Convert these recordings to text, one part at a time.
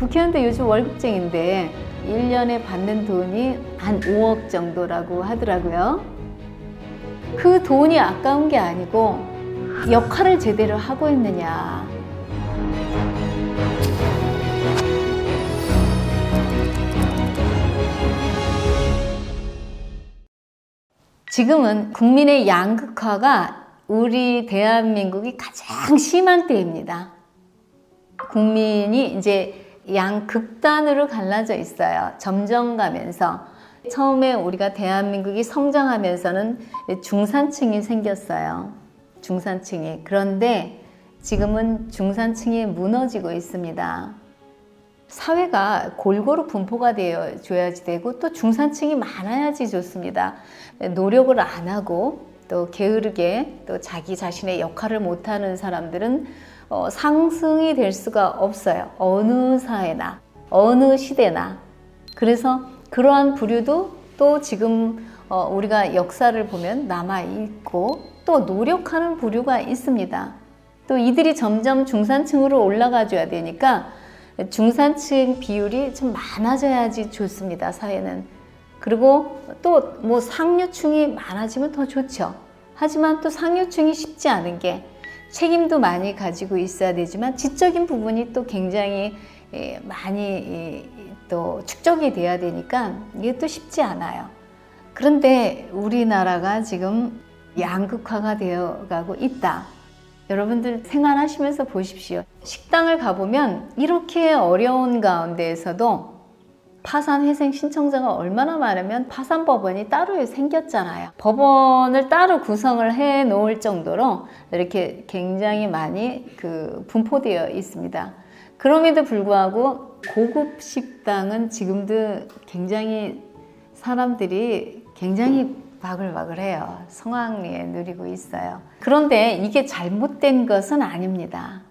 국회의원도 요즘 월급쟁인데 1년에 받는 돈이 한 5억 정도라고 하더라고요. 그 돈이 아까운 게 아니고 역할을 제대로 하고 있느냐. 지금은 국민의 양극화가 우리 대한민국이 가장 심한 때입니다. 국민이 이제 양 극단으로 갈라져 있어요. 점점 가면서. 처음에 우리가 대한민국이 성장하면서는 중산층이 생겼어요. 중산층이. 그런데 지금은 중산층이 무너지고 있습니다. 사회가 골고루 분포가 되어 줘야지 되고 또 중산층이 많아야지 좋습니다. 노력을 안 하고 또 게으르게 또 자기 자신의 역할을 못하는 사람들은 어, 상승이 될 수가 없어요. 어느 사회나 어느 시대나 그래서 그러한 부류도 또 지금 어, 우리가 역사를 보면 남아 있고 또 노력하는 부류가 있습니다. 또 이들이 점점 중산층으로 올라가 줘야 되니까 중산층 비율이 좀 많아져야지 좋습니다. 사회는. 그리고 또 뭐 상류층이 많아지면 더 좋죠. 하지만 또 상류층이 쉽지 않은 게 책임도 많이 가지고 있어야 되지만 지적인 부분이 또 굉장히 예, 많이 예, 또 축적이 돼야 되니까 이게 또 쉽지 않아요. 그런데 우리나라가 지금 양극화가 되어 가고 있다. 여러분들 생활하시면서 보십시오. 식당을 가보면 이렇게 어려운 가운데에서도 파산 회생 신청자가 얼마나 많으면 파산 법원이 따로 생겼잖아요. 법원을 따로 구성을 해 놓을 정도로 이렇게 굉장히 많이 그 분포되어 있습니다. 그럼에도 불구하고 고급 식당은 지금도 굉장히 사람들이 굉장히 바글바글해요. 성황리에 누리고 있어요. 그런데 이게 잘못된 것은 아닙니다.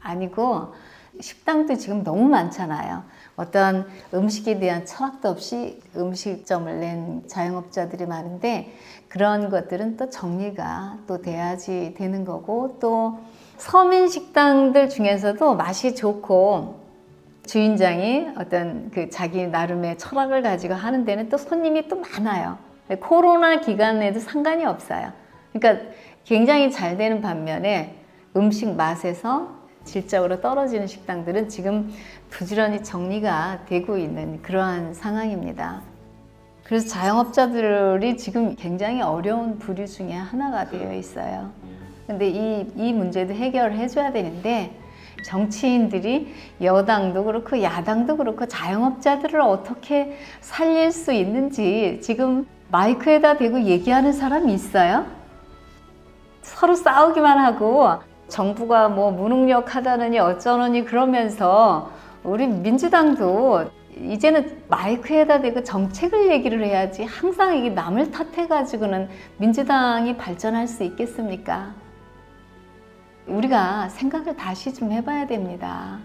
아니고 식당도 지금 너무 많잖아요. 어떤 음식에 대한 철학도 없이 음식점을 낸 자영업자들이 많은데 그런 것들은 또 정리가 또 돼야지 되는 거고 또 서민 식당들 중에서도 맛이 좋고 주인장이 어떤 그 자기 나름의 철학을 가지고 하는 데는 또 손님이 또 많아요. 코로나 기간에도 상관이 없어요. 그러니까 굉장히 잘 되는 반면에 음식 맛에서 질적으로 떨어지는 식당들은 지금 부지런히 정리가 되고 있는 그러한 상황입니다. 그래서 자영업자들이 지금 굉장히 어려운 부류 중에 하나가 되어 있어요. 근데 이, 이 문제도 해결해 줘야 되는데 정치인들이 여당도 그렇고 야당도 그렇고 자영업자들을 어떻게 살릴 수 있는지 지금 마이크에다 대고 얘기하는 사람이 있어요? 서로 싸우기만 하고 정부가 뭐 무능력하다느니 어쩌느니 그러면서 우리 민주당도 이제는 마이크에다 대고 정책을 얘기를 해야지 항상 이게 남을 탓해가지고는 민주당이 발전할 수 있겠습니까? 우리가 생각을 다시 좀 해봐야 됩니다.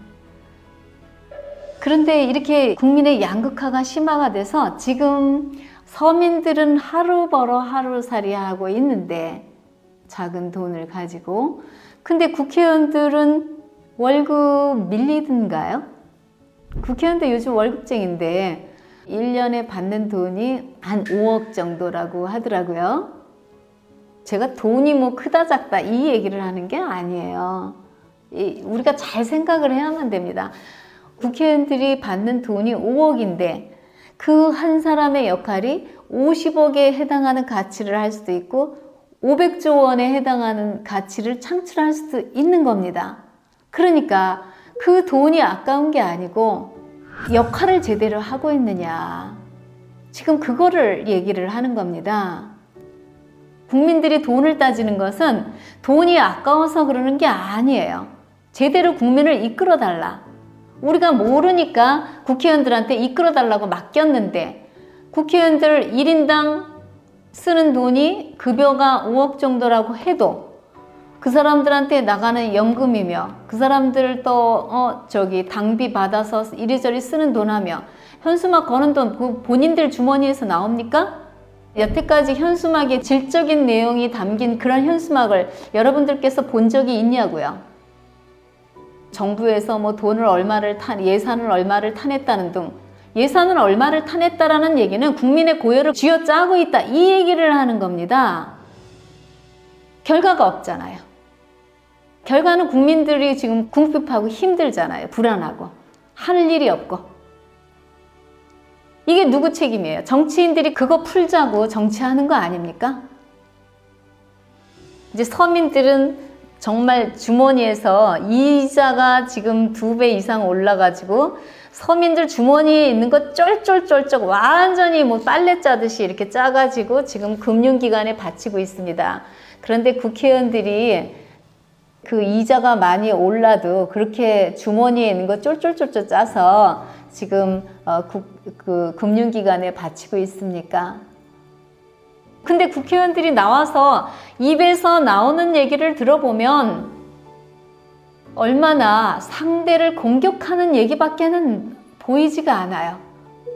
그런데 이렇게 국민의 양극화가 심화가 돼서 지금 서민들은 하루 벌어 하루살이 하고 있는데 작은 돈을 가지고 근데 국회의원들은 월급 밀리든가요? 국회의원도 요즘 월급쟁인데 1년에 받는 돈이 한 5억 정도라고 하더라고요. 제가 돈이 뭐 크다 작다 이 얘기를 하는 게 아니에요. 이, 우리가 잘 생각을 해야만 됩니다. 국회의원들이 받는 돈이 5억인데 그 한 사람의 역할이 50억에 해당하는 가치를 할 수도 있고 500조 원에 해당하는 가치를 창출할 수도 있는 겁니다. 그러니까 그 돈이 아까운 게 아니고 역할을 제대로 하고 있느냐. 지금 그거를 얘기를 하는 겁니다. 국민들이 돈을 따지는 것은 돈이 아까워서 그러는 게 아니에요. 제대로 국민을 이끌어 달라. 우리가 모르니까 국회의원들한테 이끌어 달라고 맡겼는데 국회의원들 1인당 쓰는 돈이 급여가 5억 정도라고 해도 그 사람들한테 나가는 연금이며 그 사람들 또 어, 저기 당비 받아서 이리저리 쓰는 돈 하며 현수막 거는 돈 본인들 주머니에서 나옵니까? 여태까지 현수막에 질적인 내용이 담긴 그런 현수막을 여러분들께서 본 적이 있냐고요? 정부에서 뭐 돈을 얼마를 탄 예산을 얼마를 타냈다는 등 예산을 얼마를 타냈다라는 얘기는 국민의 고열을 쥐어짜고 있다 이 얘기를 하는 겁니다. 결과가 없잖아요. 결과는 국민들이 지금 궁핍하고 힘들잖아요. 불안하고 하는 일이 없고 이게 누구 책임이에요? 정치인들이 그거 풀자고 정치하는 거 아닙니까? 이제 서민들은 정말 주머니에서 이자가 지금 두 배 이상 올라가지고 서민들 주머니에 있는 거 쫄쫄쫄쫄 완전히 뭐 빨래 짜듯이 이렇게 짜가지고 지금 금융기관에 바치고 있습니다. 그런데 국회의원들이 그 이자가 많이 올라도 그렇게 주머니에 있는 거 쫄쫄쫄쫄 짜서 지금 어, 국, 그 금융기관에 바치고 있습니까? 근데 국회의원들이 나와서 입에서 나오는 얘기를 들어보면 얼마나 상대를 공격하는 얘기밖에는 보이지가 않아요.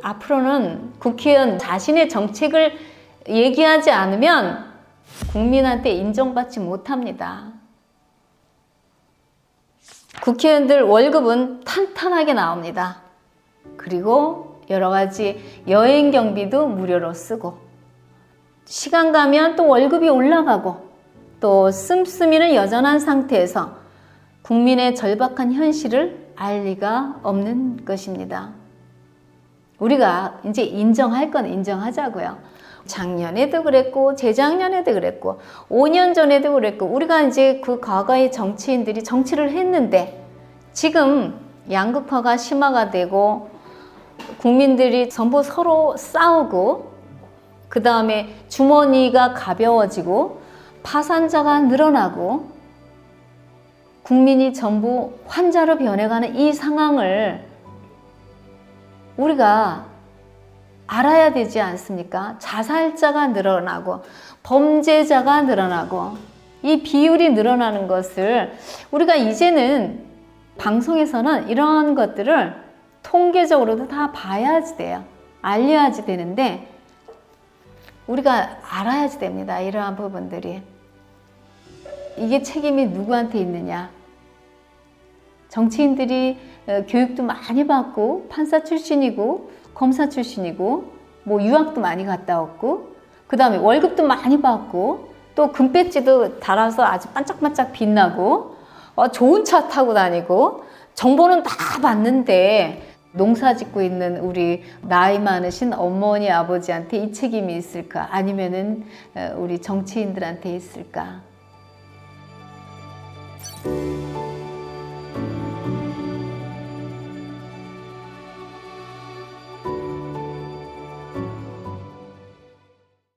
앞으로는 국회의원 자신의 정책을 얘기하지 않으면 국민한테 인정받지 못합니다. 국회의원들 월급은 탄탄하게 나옵니다. 그리고 여러 가지 여행 경비도 무료로 쓰고 시간 가면 또 월급이 올라가고 또 씀씀이는 여전한 상태에서 국민의 절박한 현실을 알 리가 없는 것입니다. 우리가 이제 인정할 건 인정하자고요. 작년에도 그랬고, 재작년에도 그랬고, 5년 전에도 그랬고, 우리가 이제 그 과거의 정치인들이 정치를 했는데, 지금 양극화가 심화가 되고, 국민들이 전부 서로 싸우고, 그 다음에 주머니가 가벼워지고, 파산자가 늘어나고, 국민이 전부 환자로 변해가는 이 상황을 우리가 알아야 되지 않습니까? 자살자가 늘어나고 범죄자가 늘어나고 이 비율이 늘어나는 것을 우리가 이제는 방송에서는 이런 것들을 통계적으로도 다 봐야지 돼요. 알려야지 되는데 우리가 알아야지 됩니다. 이러한 부분들이. 이게 책임이 누구한테 있느냐? 정치인들이 어, 교육도 많이 받고 판사 출신이고 검사 출신이고 뭐 유학도 많이 갔다 왔고 그 다음에 월급도 많이 받고 또 금배지도 달아서 아주 반짝반짝 빛나고 어, 좋은 차 타고 다니고 정보는 다 받는데 농사 짓고 있는 우리 나이 많으신 어머니 아버지한테 이 책임이 있을까 아니면은 어, 우리 정치인들한테 있을까